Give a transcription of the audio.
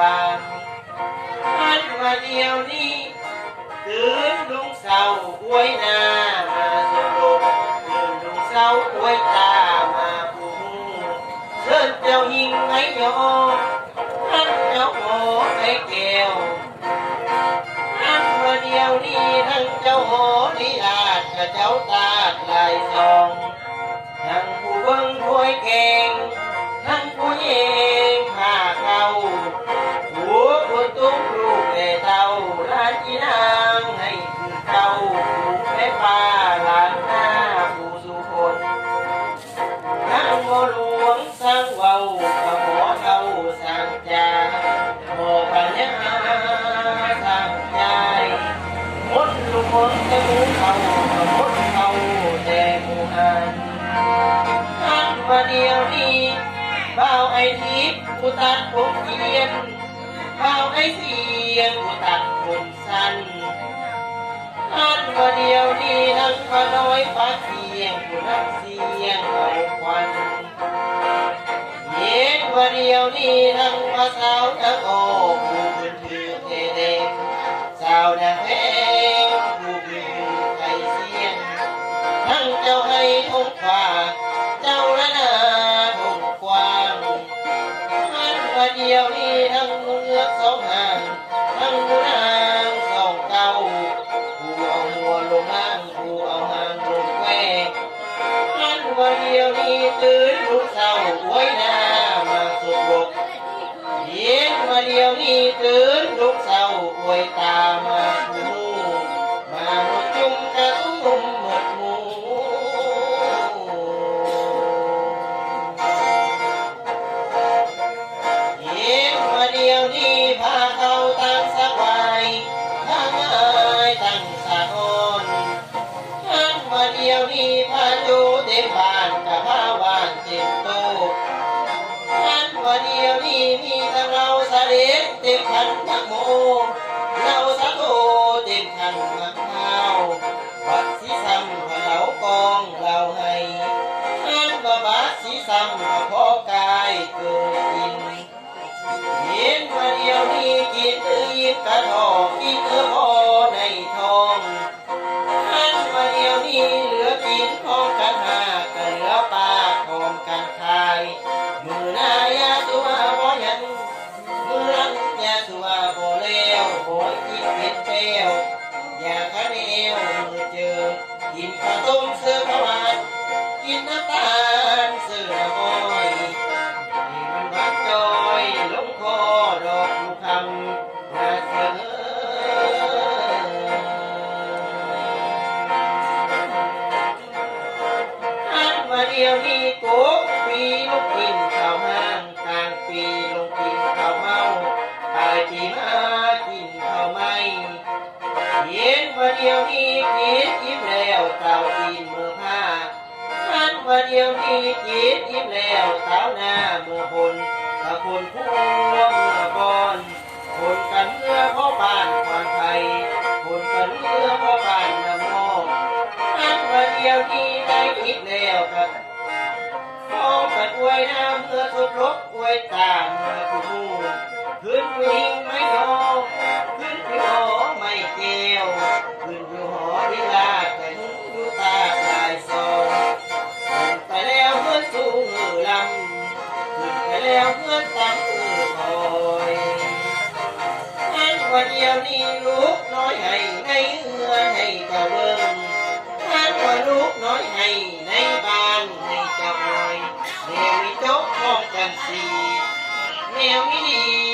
วางอันว่าเดียวนี้ตื่นลุงเสาห้วยนามาสมลงตื่นลุงเสาห้วยตามาปุงเชิญเจ้าหิงไอ้ยอท่านเจ้าหอไอ้แก้วท่านว่าเดียวนี้ทั้งเจ้าหอนิราชกัเจ้าตา เขากับมดเขาแต่หมูหันท่านว่าเดียวนี้บ่าวไอทิพย์กูตัดผมเกียนบ่าวไอเสียงกูตัดผมสั้นท่านว่าเดียวนี้ทั้งพระน้อยฟ้าเทียงกูนักเสียงเอาควันเย็นว่าเดียวนี้ทั้งพระสาวตะโกกู เจ้าให้ทงฟ้าเจ้าละนาทงกว้างมันว่าเดียวนี้ทั้งเงือกสองหางทั้งนางสองเก้าผู้เอาหัวลงล่างผู้เอาหางลงแควมันว่าเดียวนี้ตื่นลูกเศร้าไว้หน้า ดียวนี้พาเขาตั้งสบายทั้งอายตั้งสะอนทั้งมาเดียวนี้ นอือยิ ดียวนี้กินอิ่มแล้วเต่าอินเมื่อผ้าท่านว่าเดียวนี้กินอิ่มแล้วเต่าหน้าเมื่อพลถ้าคนผู้เมื่อบอนคนกันเมื่อพ่อบ้านความไทยคนกันเมื่อพ่อบ้านน้ำนองท่านว่าเดียวนี้ได้คิดแล้วกับมองกันอวยหน้าเมื่อสุดรบอวยตามเมื่อผู้มูขึ้นวิ่งไม่ยอม แล้วเพื่อนตั้งมือคอยอันวันเดียวนี้ลูกน้อยให้ในเอือให้กระเบิงอันว่าลูกน้อยให้ในบ้านให้เจ้าหน่อยแมวมีโต๊ะพร้องกันสีแมวมีดี